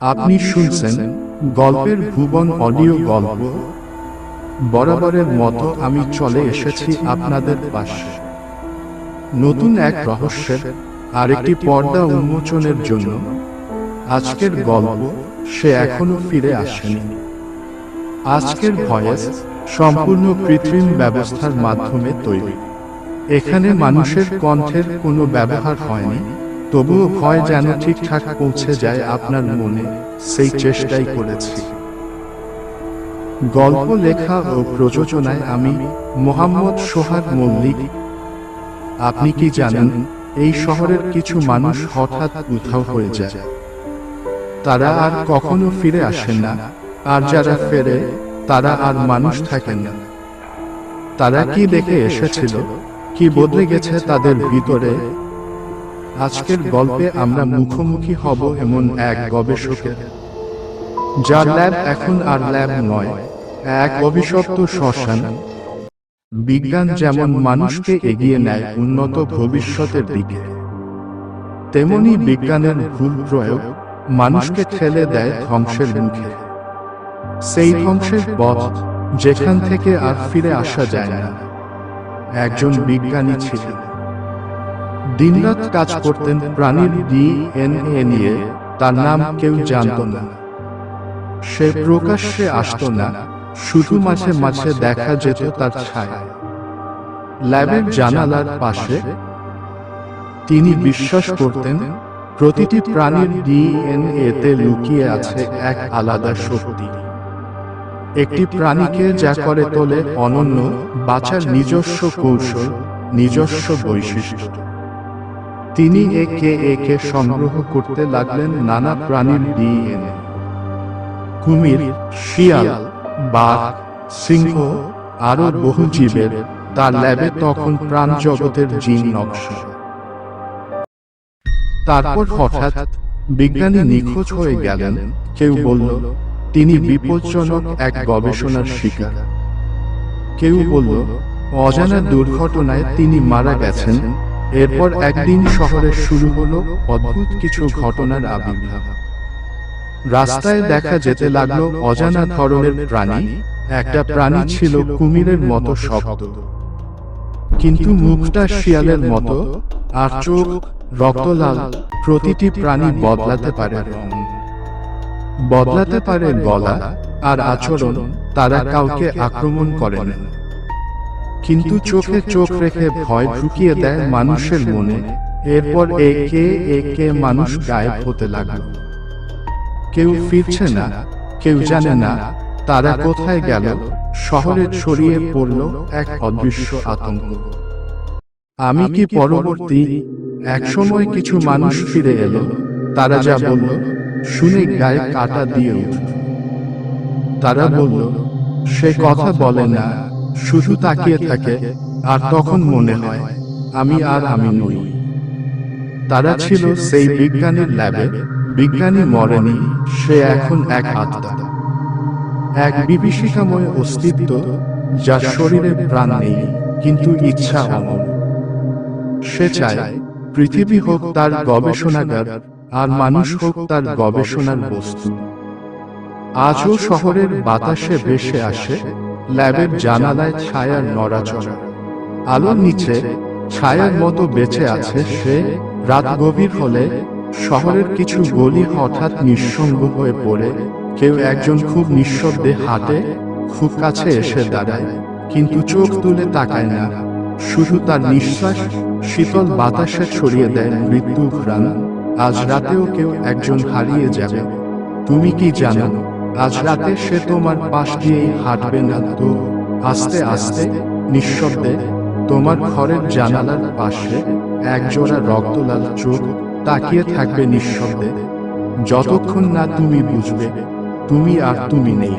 আপনি শুনছেন গল্পের ভুবন অডিও গল্প। বরাবরের মতো আমি চলে এসেছি আপনাদের পাশে। নতুন এক রহস্যের আরেকটি পর্দা উন্মোচনের জন্য। আজকের গল্প সে এখনও ফিরে আসেনি। আজকের ভয়েস সম্পূর্ণ কৃত্রিম ব্যবস্থার মাধ্যমে তৈরি। এখানে মানুষের কণ্ঠের কোনো ব্যবহার হয়নি। তবুও ভয় যেন ঠিকঠাক পৌঁছে যায় আপনার মনে সেই চেষ্টাই করেছি। গল্প লেখা ও প্রযোজনায় আমি মোহাম্মদ সোহাগ মল্লিক। আপনি কি জানেন এই শহরের কিছু মানুষ হঠাৎ উধাও হয়ে যায়। তারা আর কখনো ফিরে আসেন না আর যারা ফেরে তারা আর মানুষ থাকেন না। তারা কি দেখে এসেছিল কি বদলে গেছে তাদের ভিতরে? আজকের গল্পে আমরা মুখোমুখি হব এমন এক গবেষকের। যার ল্যাব এখন আর ল্যাব নয়, এক অভিশপ্ত শ্মশান। বিজ্ঞান যেমন মানুষকে এগিয়ে নেয় উন্নত ভবিষ্যতের দিকে, তেমনি বিজ্ঞানের ভুল প্রয়োগ মানুষকে ঠেলে দেয় ধ্বংসের মুখে। সেই ধ্বংসের পথ যেখান থেকে আর ফিরে আসা যায় না। একজন বিজ্ঞানী ছিলেন। দিনরাত কাজ করতেন প্রাণীর ডিএনএ নিয়ে, তার নাম কেউ জানত না। সে প্রকাশ্যে আসতো না, শুধু মাঝে মাঝে দেখা যেত তার ছায়া। ল্যাবের জানালার পাশে তিনি বিশ্বাস করতেন, প্রতিটি প্রাণীর ডিএনএ তে লুকিয়ে আছে এক আলাদা শক্তি। একটি প্রাণীকে যা করে তোলে অনন্য, বাঁচার নিজস্ব কৌশল, নিজস্ব বৈশিষ্ট্য। তিনি একে একে সংগ্রহ করতে লাগলেন নানা প্রাণীর ডিএনএ। কুমির, শিয়াল, বাঘ, সিংহ আরও বহু জীবের, তার ল্যাবে তখন প্রাণ জগতের জিন নকশা। তারপর হঠাৎ বিজ্ঞানী নিখোঁজ হয়ে গেলেন। কেউ বলল, তিনি বিপজ্জনক এক গবেষণার শিকার। কেউ বলল, অজানা দুর্ঘটনায় তিনি মারা গেছেন। এরপর একদিন শহরে শুরু হলো অদ্ভুত কিছু ঘটনার আবির্ভাব। রাস্তায় দেখা যেতে লাগল অজানা ধরনের প্রাণী। একটা প্রাণী ছিল কুমিরের মতো শক্ত কিন্তু মুখটা শিয়ালের মতো। আর চোখ রক্তলাল। প্রতিটি প্রাণী বদলাতে পারে রং। বদলাতে পারে গলা আর আচরণ। তারা কাউকে আক্রমণ করে না কিন্তু চোখে চোখ রেখে ভয় ঢুকিয়ে দেয় মানুষের মনে। এরপর একে একে মানুষ গায়েব হতে লাগল। কেউ ফিরছে না কেউ জানে না তারা কোথায় গেল শহরে ছড়িয়ে পড়ল এক অদৃশ্য আতঙ্ক। আমি কি পরবর্তী একসময় কিছু মানুষ ফিরে এলো? তারা যা বলল শুনে গায়ে কাটা দিয়ে উঠল। তারা বলল সে কথা বলে না। শুধু তাকিয়ে থাকে আর তখন মনে হয় আমি আর আমি নই। তারা ছিল সেই বিজ্ঞানীর ল্যাবে বিজ্ঞানী মরেনি সে এখন এক আত্মা। এক বিভীষিকাময় অস্তিত্ব যার শরীরে প্রাণ নেই কিন্তু ইচ্ছা অমর। সে চায় পৃথিবী হোক তার গবেষণাগার আর মানুষ হোক তার গবেষণার বস্তু। আজও শহরের বাতাসে ভেসে আসে ল্যাবের জানালায় ছায়ার নড়াচড়া। আলোর নিচে, ছায়ার মতো বেঁচে আছে সে, রাত গভীর হলে, শহরের কিছু গলি হঠাৎ নিঃসঙ্গ হয়ে পড়ে। কেউ একজন খুব নিঃশব্দে হাঁটে, খুব কাছে এসে দাঁড়ায়, কিন্তু চোখ তুলে তাকায় না। শুধু তার নিঃশ্বাস, শীতল বাতাসে ছড়িয়ে দেয় মৃত্যু ঘ্রাণ। আজ রাতেও কেউ একজন হারিয়ে যাবে। তুমি কি জানো? আজ রাতে সে তোমার পাশ দিয়েই হাঁটবে না তো। আস্তে আস্তে, নিঃশব্দে, তোমার ঘরের জানালার পাশে একজোড়া রক্তলাল চোখ তাকিয়ে থাকবে নিঃশব্দে। যতক্ষণ না তুমি বুঝবে, তুমি আর তুমি নেই।